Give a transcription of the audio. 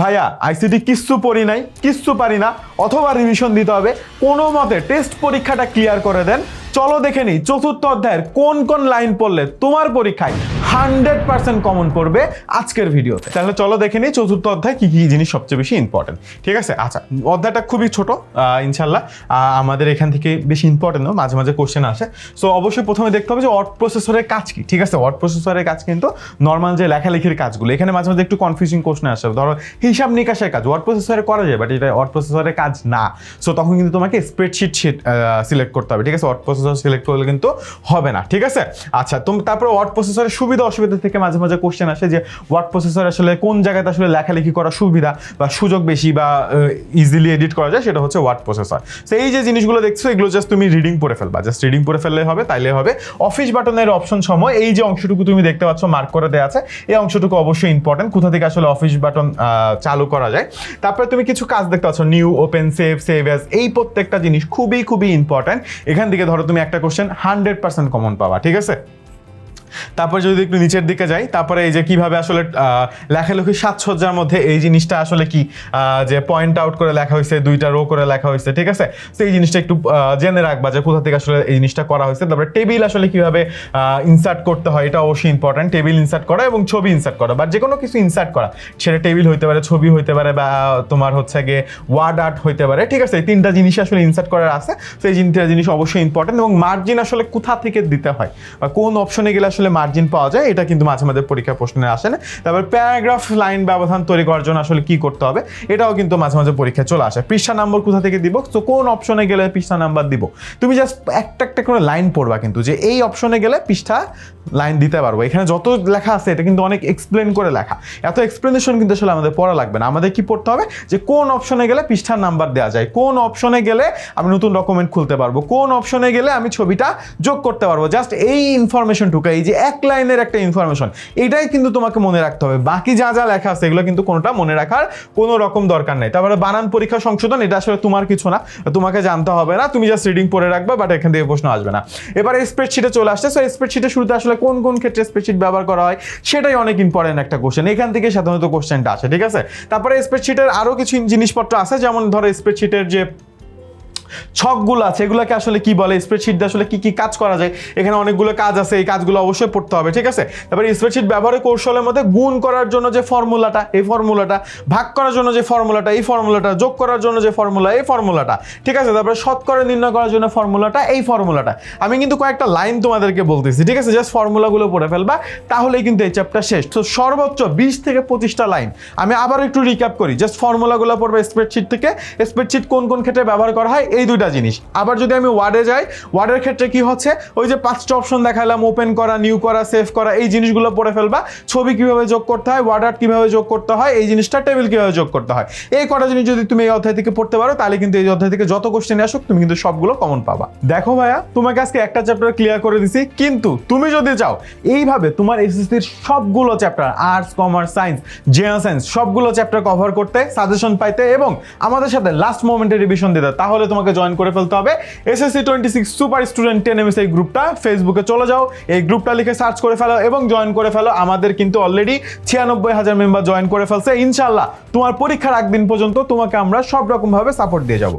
ভাইয়া আইসিটি কিচ্ছু পড়ি নাই, কিচ্ছু পারি না, অথবা রিভিশন দিতে হবে। কোনো মতে টেস্ট পরীক্ষাটা ক্লিয়ার করে দেন। চলো দেখে নিই চতুর্থ অধ্যায়ের কোন কোন লাইন পড়লে তোমার পরীক্ষায় হান্ড্রেড পার্সেন্ট কমন পড়বে আজকের ভিডিওতে। তাহলে চলো দেখে নিই চতুর্থ অধ্যায় কি কি জিনিস সবচেয়ে বেশি ইম্পর্টেন্ট ঠিক আছে? আচ্ছা অধ্যায়টা খুবই ছোট ইনশাল্লাহ আমাদের এখান থেকে বেশি ইম্পর্টেন্ট মাঝে মাঝে কোশ্চেন আসে। সো অবশ্যই প্রথমে দেখতে হবে যে ওয়ার্ড প্রসেসরের কাজ কি, ঠিক আছে? ওয়ার্ড প্রসেসরের কাজ কিন্তু নর্মাল যে লেখালেখির কাজগুলো, এখানে মাঝে মাঝে একটু কনফিউজিং কোশ্চেন আসে। ধরো, হিসাব নিকাশের কাজ ওয়ার্ড প্রসেসরে করা যায় বাট এটা ওয়ার্ড প্রসেসরের কাজ না। সো তখন কিন্তু তোমাকে স্প্রেডশিট শিট সিলেক্ট করতে হবে, ঠিক আছে? ওয়ার্ড প্রসেসর সিলেক্ট করলে কিন্তু হবে না, ঠিক আছে? আচ্ছা তুমি তারপরে ওয়ার্ড প্রসেসরের সুবিধা অসুবিধা থেকে মাঝে মাঝে কোশ্চেন আসে যে ওয়ার্ড প্রসেসর আসলে কোন জায়গাতে আসলে লেখালেখি করার সুবিধা বা সুযোগ বেশি বা ইজিলি এডিট করা যায় সেটা হচ্ছে ওয়ার্ড প্রসেসর তো এই যে জিনিসগুলো দেখছ, এগুলো জাস্ট তুমি রিডিং পড়ে ফেলবা। জাস্ট রিডিং পড়ে ফেললে হবে, তাইলে হবে। অফিস বাটনের অপশন সময়, এই যে অংশটুকু তুমি দেখতে পাচ্ছ মার্ক করে দেওয়া আছে, এই অংশটুকু অবশ্যই ইম্পর্টেন্ট কোথা থেকে আসলে অফিস বাটন চালু করা যায়? তারপরে তুমি কিছু কাজ দেখতে পাচ্ছ new open save save as এই প্রত্যেকটা জিনিস খুবই খুবই ইম্পর্টেন্ট এখান থেকে ধরো তুমি একটা কোশ্চেন হান্ড্রেড পার্সেন্ট কমন পাবা, ঠিক আছে? তারপর যদি একটু নিচের দিকে যাই তারপরে এই যে কীভাবে আসলে আহ, লেখালেখির সাজসজ্জার মধ্যে এই জিনিসটা আসলে কি যে পয়েন্ট আউট করে লেখা হয়েছে দুইটা রো করে লেখা হয়েছে ঠিক আছে? তো এই জিনিসটা একটু জেনে রাখবা যে কোথা থেকে আসলে এই জিনিসটা করা হয়েছে। তারপরে টেবিল আসলে কীভাবে ইনসার্ট করতে হয় এটা অবশ্যই ইম্পর্টেন্ট টেবিল ইনসার্ট করা এবং ছবি ইনসার্ট করা বা যে কোনো কিছু ইনসার্ট করা। সেটা টেবিল হইতে পারে ছবি হইতে পারে বা তোমার হচ্ছে গিয়ে ওয়ার্ড আর্ট হইতে পারে ঠিক আছে? এই তিনটা জিনিস আসলে ইনসার্ট করার আছে। তো এই তিনটা জিনিস অবশ্যই ইম্পর্টেন্ট এবং মার্জিন আসলে কোথা থেকে দিতে হয় বা কোন অপশনে গেলে আসলে মার্জিন পাওয়া যায়, এটা কিন্তু মাঝে মাঝে পরীক্ষা প্রশ্নে আসে না। তারপর প্যারাগ্রাফ লাইন ব্যবধান তৈরি করার জন্য আসলে কি করতে হবে, এটাও কিন্তু মাঝে মাঝে পরীক্ষা চলে আসে। পৃষ্ঠা নাম্বার কোথা থেকে দিব, তো কোন অপশনে গেলে পৃষ্ঠা নাম্বার দিব? তুমি জাস্ট একটা একটা করে লাইন পড়বা কিন্তু, যে এই অপশনে গেলে পৃষ্ঠা লাইন দিতে পারব। এখানে যত লেখা আছে, এটা কিন্তু অনেক এক্সপ্লেন করে লেখা। এত এক্সপ্লেনেশন কিন্তু আসলে আমাদের পড়া লাগবে না। আমাদের কি পড়তে হবে, যে কোন অপশনে গেলে পৃষ্ঠার নাম্বার দেওয়া যায়, কোন অপশনে গেলে আমি নতুন ডকুমেন্ট খুলতে পারব, কোন অপশনে গেলে আমি ছবিটা যোগ করতে পারব। জাস্ট এই ইনফরমেশনটুকু এই যে এক লাইনের একটা ইনফরমেশন এটাই কিন্তু তোমাকে মনে রাখতে হবে। বাকি যা যা লেখা আছে, এগুলো কিন্তু কোনোটা মনে রাখার কোনো রকম দরকার নেই। তারপরে বানান পরীক্ষা সংশোধন, এটা আসলে তোমার কিছু না, তোমাকে জানতে হবে না, তুমি জাস্ট রিডিং পড়ে রাখবে বাট এখান থেকে প্রশ্ন আসবে না। এবার স্প্রেডশিটে চলে আসছে সো স্প্রেডশিটে শুরুতে আসলে কোন কোন ক্ষেত্রে স্প্রেডশিট ব্যবহার করা হয়, সেটাই অনেক ইম্পর্টেন্ট একটা কোশ্চেন এখান থেকে সাধারণত কোশ্চেনটা আসে, ঠিক আছে? তারপরে স্প্রেডশিটের আরও কিছু জিনিসপত্র আছে, যেমন ধরো স্প্রেডশিটের যে ছকগুলো আছে, এগুলোকে আসলে কি বলে? স্প্রেডশিট দিয়ে আসলে কি কি কাজ করা যায়? এখানে অনেকগুলো কাজ আছে, এই কাজগুলো অবশ্যই পড়তে হবে, ঠিক আছে? তারপরে স্প্রেডশিট ব্যবহারের কৌশলের মধ্যে গুণ করার জন্য যে ফর্মুলাটা এই ফর্মুলাটা ভাগ করার জন্য যে ফর্মুলাটা এই ফর্মুলাটা যোগ করার জন্য যে ফর্মুলা এই ফর্মুলাটা ঠিক আছে? তারপরে শতকরা নির্ণয় করার জন্য ফর্মুলাটা এই ফর্মুলাটা আমি কিন্তু কয়েকটা লাইন তোমাদেরকে বলতেছি, ঠিক আছে? জাস্ট ফর্মুলাগুলো পড়ে ফেলবা, তাহলেই কিন্তু এই চ্যাপ্টার শেষ। তো সর্বোচ্চ বিশ থেকে পঁচিশটা লাইন আমি আবার একটু রিক্যাপ করি জাস্ট ফর্মুলাগুলো পড়বে স্প্রেডশিট থেকে। স্প্রেডশিট কোন কোন ক্ষেত্রে ব্যবহার করা হয় এই দুইটা জিনিস। আবার যদি আমি ওয়ার্ডে যাই ওয়ার্ডের ক্ষেত্রে কি হচ্ছে? ওই যে পাঁচটা অপশন দেখালাম ওপেন করা নিউ করা সেভ করা, এই জিনিসগুলো পড়ে ফেলবা। ছবি কীভাবে যোগ করতে হয় ওয়ার্ড আর্ট কীভাবে যোগ করতে হয়, এই জিনিসটা টেবিল কীভাবে যোগ করতে হয়। এই কটা জিনিস যদি তুমি এই অধ্যায় থেকে পড়তে পারো, তাহলে কিন্তু এই অধ্যায় থেকে যত কোশ্চেন আসুক, তুমি কিন্তু সবগুলো কমন পাবা। দেখো ভাইয়া, তোমাকে আজকে একটা চ্যাপ্টার ক্লিয়ার করে দিছি, কিন্তু তুমি যদি চাও, এইভাবে তোমার এসএসসির সবগুলো chapter arts commerce science general science সবগুলো চ্যাপ্টার কভার করতে সাজেশন পাইতে এবং আমাদের সাথে লাস্ট মোমেন্টে রিভিশন দিতে, তাহলে তোমাকে জয়েন করে ফেলতে হবে। SSC twenty six super student ten MS এই গ্রুপটা ফেসবুকে চলে যাও। এই গ্রুপটা লিখে সার্চ করে ফেলো এবং জয়েন করে ফেলো। আমাদের কিন্তু অলরেডি ছিয়ানব্বই হাজার মেম্বার জয়েন করে ফেলছে। ইনশাল্লাহ তোমার পরীক্ষার একদিন পর্যন্ত তোমাকে আমরা সব রকমভাবে সাপোর্ট দিয়ে যাব।